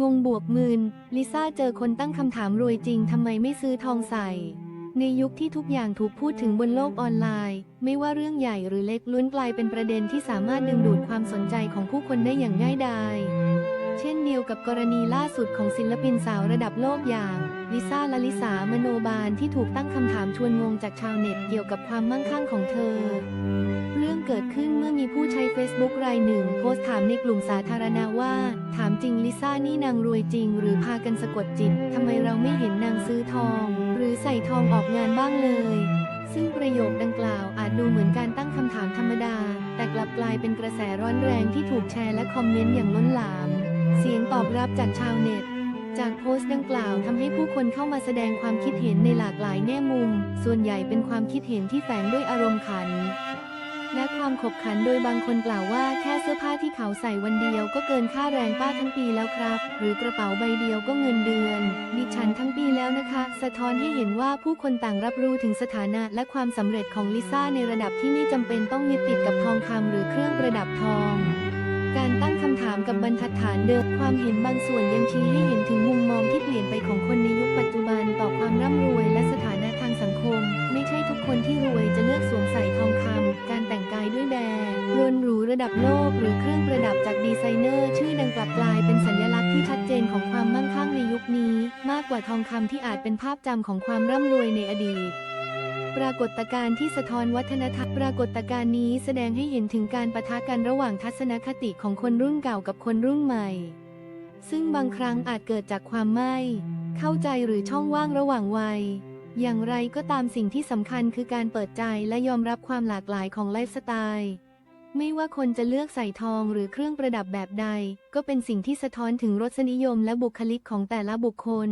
งงบวกมืน ลิซ่าเจอคนตั้งคำถามรวยจริงทำไมไม่ซื้อทองใส่ ในยุคที่ทุกอย่างถูกพูดถึงบนโลกออนไลน์ ไม่ว่าเรื่องใหญ่หรือเล็กล้วนกลายเป็นประเด็นที่สามารถดึงดูดความสนใจของผู้คนได้อย่างง่ายดายเช่นเดียวกับกรณีล่าสุดของศิลปินสาวระดับโลกอย่างลิซ่าลลิสามโนบาลที่ถูกตั้งคำถามชวนงงจากชาวเน็ตเกี่ยวกับความมั่งคั่งของเธอ เกิดขึ้นเมื่อมีผู้ใช้ Facebook รายหนึ่ง โพสต์ถามในกลุ่มสาธารณะว่า ถามจริงลิซ่านี่นางรวยจริง หรือพากันสะกดจิตทำไมเราไม่เห็นนางซื้อทอง หรือใส่ทองออกงานบ้างเลย ซึ่งประโยคดังกล่าวอาจดูเหมือนการตั้งคำถามธรรมดา แต่กลับกลายเป็นกระแสร้อนแรงที่ถูกแชร์และคอมเมนต์อย่างล้นหลาม เสียงตอบรับจากชาวเน็ตจากโพสต์ดังกล่าวทำให้ผู้คนเข้ามาแสดงความคิดเห็นในหลากหลายแง่มุม ส่วนใหญ่เป็นความคิดเห็นที่แฝงด้วยอารมณ์ขัน ความขบขันโดยบางคนกล่าวว่าแค่เสื้อผ้าที่เขาใส่วันเดียวก็เกินค่าแรงป้าทั้งปีแล้วครับ หรือกระเป๋าใบเดียวก็เงินเดือน ดิฉันทั้งปีแล้วนะคะ สะท้อนให้เห็นว่าผู้คนต่างรับรู้ถึงสถานะและความสำเร็จของลิซ่าในระดับที่ไม่จำเป็นต้องยึดติดกับทองคำหรือเครื่องประดับทองการตั้งคำถามกับบรรทัดฐานเดิมความเห็นบางส่วนยังชี้ให้เห็นถึงมุมมองที่เปลี่ยนไปของคนในยุคปัจจุบันต่อความร่ำรวยและสถานะทางสังคม ไม่ใช่ทุกคนที่รวย ระดับโลกหรือเครื่องประดับจากดีไซเนอร์ ชื่อดังกลับกลายเป็นสัญลักษณ์ที่ชัดเจนของความมั่งคั่งในยุคนี้ มากกว่าทองคำที่อาจเป็นภาพจำของความร่ำรวยในอดีตปรากฏการณ์ที่สะท้อนวัฒนธรรม ปรากฏการณ์นี้แสดงให้เห็นถึงการปะทะกันระหว่างทัศนคติของคนรุ่นเก่ากับคนรุ่นใหม่ ซึ่งบางครั้งอาจเกิดจากความไม่ เข้าใจหรือช่องว่างระหว่างวัย อย่างไรก็ตามสิ่งที่สำคัญคือการเปิดใจและยอมรับความหลากหลายของไลฟ์สไตล์ ไม่ว่าคนจะเลือกใส่ทองหรือเครื่องประดับแบบใด ก็เป็นสิ่งที่สะท้อนถึงรสนิยมและบุคลิกของแต่ละบุคคล